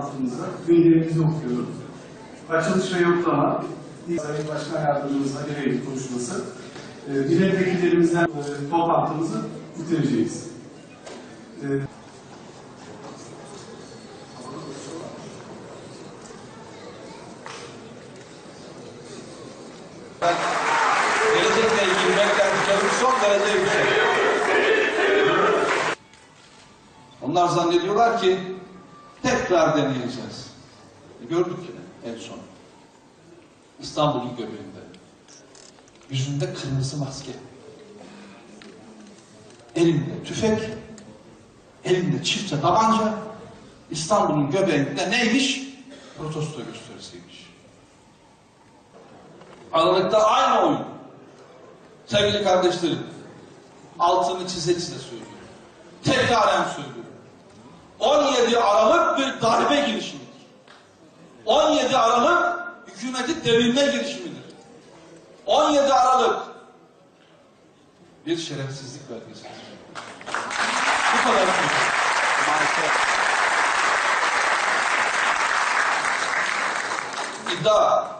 Aslında gündemimizi okuyoruz. Açılış ve yoklama, Sayın Başkan Yardımcımızla gereği konuşması. E, Milletvekillerimizden e, toplantımızı bitireceğiz. E, Gelecekle son derece yüksek. Onlar zannediyorlar ki tekrar deneyeceğiz. E, Gördük yine en son. İstanbul'un göbeğinde. Yüzünde kırmızı maske. Elinde tüfek. Elinde çiftçe tabanca. İstanbul'un göbeğinde neymiş? Protesto gösterisiymiş. Aralıkta aynı oyun. Sevgili kardeşlerim, altını çize çize söylüyorum. Tekraren söylüyorum. 17 Aralık bir darbe girişimidir. 17 Aralık hükümeti devirme girişimidir. 17 Aralık bir şerefsizlik belgesidir. Bu kadar söylüyorum. İddia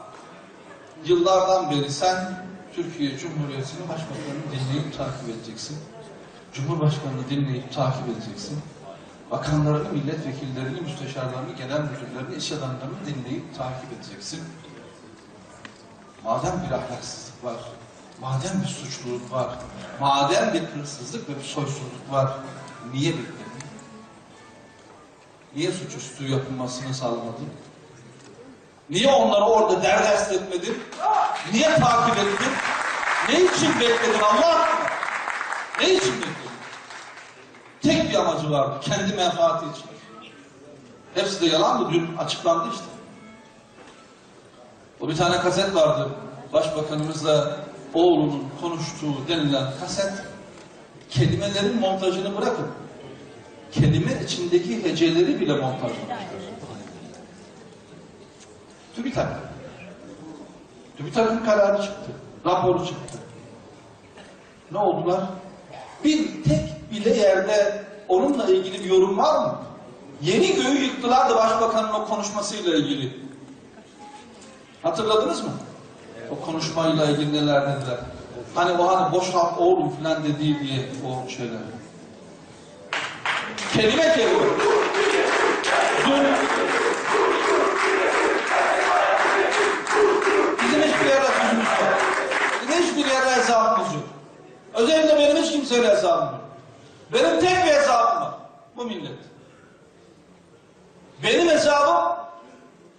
Yıllardan beri sen Türkiye Cumhuriyeti'nin başbakanını dinleyip takip edeceksin. Cumhurbaşkanını dinleyip takip edeceksin. Bakanlarını, milletvekillerini, müsteşarlarını, genel müdürlerini, iş adamlarını dinleyip takip edeceksin. Madem bir ahlaksızlık var, madem bir suçluluk var, madem bir hırsızlık ve bir soysuzluk var, niye bekledin? Niye suçüstü yapılmasını sağlamadın? Niye onları orada derdest etmedin? Niye takip ettin? Ne için bekledin Allah? Ne için bekledin? Tek bir amacı vardı. Kendi menfaati için. Hepsi de yalandı. Dün açıklandı işte. O bir tane kaset vardı. Başbakanımızla oğlunun konuştuğu denilen kaset. Kelimelerin montajını bırakın. Kelime içindeki heceleri bile montajlamışlar. TÜBİTAK. TÜBİTAK'ın kararı çıktı. Raporu çıktı. Ne oldular? Bir tek bile yerde onunla ilgili bir yorum var mı? Yeni göğü yıktılar da başbakanın o konuşmasıyla ilgili. Hatırladınız mı? O konuşmayla ilgili neler dediler. Hani o hani boş hap oğlum falan dediği diye o şeyler. Kelime kelime. Dün Bizim hiçbir yere sözümüz yok. Bizim hiçbir yere hesabımız yok. Özellikle benim hiç kimseyle hesabım yok. Benim tek bir hesabım var. Bu millet. Benim hesabım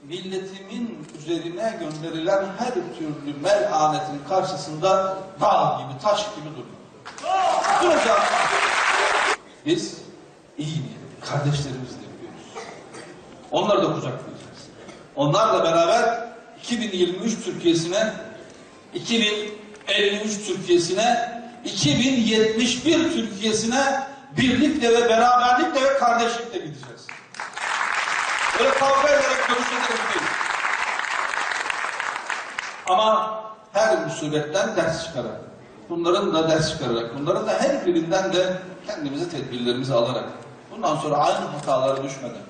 milletimin üzerine gönderilen her türlü melanetin karşısında dağ gibi, taş gibi duruyor. Duracağım. Biz iyi niyetli, kardeşlerimiz de biliyoruz. Onları da kucaklayacağız. Onlarla beraber 2023 Türkiye'sine, 2053 Türkiye'sine, 2071 Türkiye'sine birlikle ve beraberlikle ve kardeşlikle gideceğiz. Böyle kavga ederek görüşerek değil. Ama her musibetten ders çıkarak, bunların da ders çıkararak, bunların da her birinden de kendimize tedbirlerimizi alarak, bundan sonra aynı hatalara düşmeden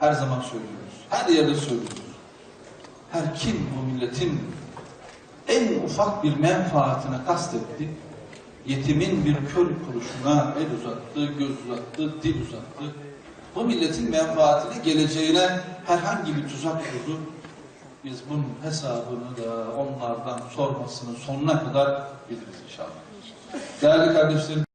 her zaman söylüyoruz. Her yerde söylüyoruz her kim bu milletin en ufak bir menfaatine kastetti, yetimin bir kör kuruşuna el uzattı, göz uzattı, dil uzattı, bu milletin menfaatine, geleceğine herhangi bir tuzak kurdu. Biz bunun hesabını da onlardan sormasını sonuna kadar biliriz inşallah. Değerli kardeşlerim,